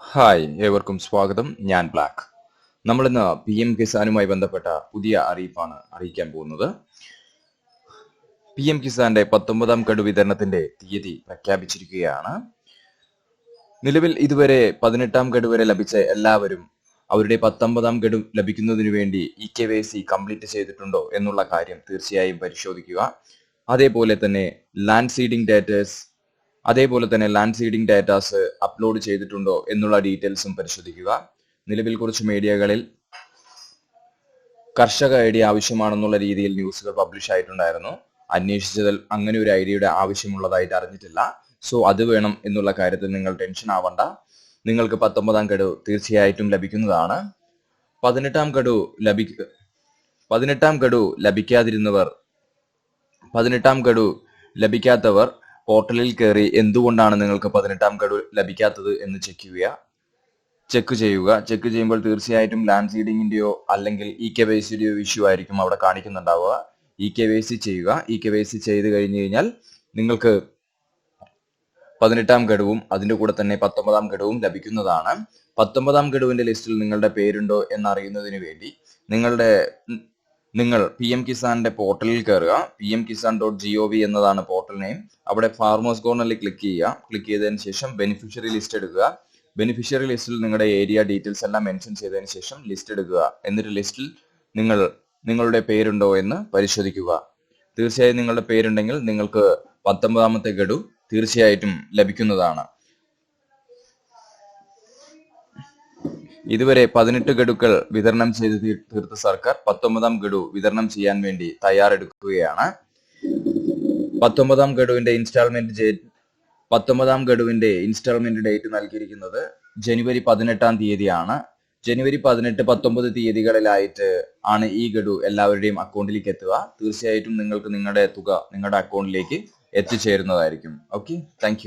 Hi ഏവർക്കും സ്വാഗതം. ഞാൻ ബ്ലാക്ക്. നമ്മളിന്ന് പി എം കിസാനുമായി ബന്ധപ്പെട്ട പുതിയ അറിയിപ്പാണ് അറിയിക്കാൻ പോകുന്നത്. പി എം കിസാന്റെ പത്തൊമ്പതാം ഗഡു വിതരണത്തിന്റെ തീയതി പ്രഖ്യാപിച്ചിരിക്കുകയാണ്. നിലവിൽ ഇതുവരെ പതിനെട്ടാം ഗഡു വരെ ലഭിച്ച എല്ലാവരും അവരുടെ പത്തൊമ്പതാം ഗഡു ലഭിക്കുന്നതിന് വേണ്ടി E K Y C complete ചെയ്തിട്ടുണ്ടോ എന്നുള്ള കാര്യം തീർച്ചയായും പരിശോധിക്കുക. അതേപോലെ തന്നെ ലാൻഡ് സീഡിംഗ് ഡാറ്റേഴ്സ് അതേപോലെ തന്നെ ലാൻഡ് സീഡിംഗ് ഡാറ്റാസ് അപ്ലോഡ് ചെയ്തിട്ടുണ്ടോ എന്നുള്ള ഡീറ്റെയിൽസും പരിശോധിക്കുക. നിലവിൽ കുറച്ച് മീഡിയകളിൽ കർഷക ഐ ഡി ആവശ്യമാണെന്നുള്ള രീതിയിൽ ന്യൂസുകൾ പബ്ലിഷ് ആയിട്ടുണ്ടായിരുന്നു. അന്വേഷിച്ചതിൽ അങ്ങനെ ഒരു ഐ ഡിയുടെ ആവശ്യമുള്ളതായിട്ട് അറിഞ്ഞിട്ടില്ല. സോ അത് വേണം എന്നുള്ള കാര്യത്തിൽ നിങ്ങൾ ടെൻഷൻ ആവണ്ട. നിങ്ങൾക്ക് പത്തൊമ്പതാം ഗഡു തീർച്ചയായിട്ടും ലഭിക്കുന്നതാണ്. പതിനെട്ടാം ഗഡു ലഭിക്ക പതിനെട്ടാം ഗഡു ലഭിക്കാതിരുന്നവർ പതിനെട്ടാം ഗഡു ലഭിക്കാത്തവർ പോർട്ടലിൽ കയറി എന്തുകൊണ്ടാണ് നിങ്ങൾക്ക് പതിനെട്ടാം ഗഡു ലഭിക്കാത്തത് എന്ന് ചെക്ക് ചെയ്യുക. ചെക്ക് ചെയ്യുക. ചെക്ക് ചെയ്യുമ്പോൾ തീർച്ചയായിട്ടും ലാൻഡ് സീഡിങ്ങിന്റെയോ അല്ലെങ്കിൽ ഇ കെ വൈ സിയുടെയോ ഇഷ്യൂ ആയിരിക്കും അവിടെ കാണിക്കുന്നുണ്ടാവുക. ഇ കെ വൈ സി ചെയ്യുക. ഇ കെ വൈ സി ചെയ്ത് കഴിഞ്ഞു കഴിഞ്ഞാൽ നിങ്ങൾക്ക് പതിനെട്ടാം ഘടുവും അതിന്റെ കൂടെ തന്നെ പത്തൊമ്പതാം ഘടുവും ലഭിക്കുന്നതാണ്. പത്തൊമ്പതാം ഘടുവിന്റെ ലിസ്റ്റിൽ നിങ്ങളുടെ പേരുണ്ടോ എന്നറിയുന്നതിന് വേണ്ടി നിങ്ങളുടെ നിങ്ങൾ പി എം കിസാന്റെ പോർട്ടലിൽ കയറുക P M Kisan dot G O V എന്നതാണ് പോർട്ടൽ നെയിം അവിടെ ഫാർമേഴ്സ് കോർണറിൽ ക്ലിക്ക് ചെയ്യുക. ക്ലിക്ക് ചെയ്തതിന് ശേഷം ബെനിഫിഷ്യറി ലിസ്റ്റ് എടുക്കുക. ബെനിഫിഷ്യറി ലിസ്റ്റിൽ നിങ്ങളുടെ ഏരിയ ഡീറ്റെയിൽസ് എല്ലാം മെൻഷൻ ചെയ്തതിന് ശേഷം ലിസ്റ്റ് എടുക്കുക. എന്നിട്ട് ലിസ്റ്റിൽ നിങ്ങൾ നിങ്ങളുടെ പേരുണ്ടോ എന്ന് പരിശോധിക്കുക. തീർച്ചയായും നിങ്ങളുടെ പേരുണ്ടെങ്കിൽ നിങ്ങൾക്ക് പത്തൊമ്പതാമത്തെ ഗഡു തീർച്ചയായിട്ടും ലഭിക്കുന്നതാണ്. ഇതുവരെ പതിനെട്ട് ഗഡുക്കൾ വിതരണം ചെയ്ത് തീർത്ത സർക്കാർ പത്തൊമ്പതാം ഗഡു വിതരണം ചെയ്യാൻ വേണ്ടി തയ്യാറെടുക്കുകയാണ്. പത്തൊമ്പതാം ഗഡുവിന്റെ ഇൻസ്റ്റാൾമെന്റ് പത്തൊമ്പതാം ഗഡുവിന്റെ ഇൻസ്റ്റാൾമെന്റ് ഡേറ്റ് നൽകിയിരിക്കുന്നത് ജനുവരി പതിനെട്ടാം തീയതിയാണ്. ജനുവരി പതിനെട്ട് പത്തൊമ്പത് തീയതികളിലായിട്ട് ആണ് ഈ ഗഡു എല്ലാവരുടെയും അക്കൗണ്ടിലേക്ക് എത്തുക. തീർച്ചയായിട്ടും നിങ്ങൾക്ക് നിങ്ങളുടെ തുക നിങ്ങളുടെ അക്കൗണ്ടിലേക്ക് എത്തിച്ചേരുന്നതായിരിക്കും. Okay thank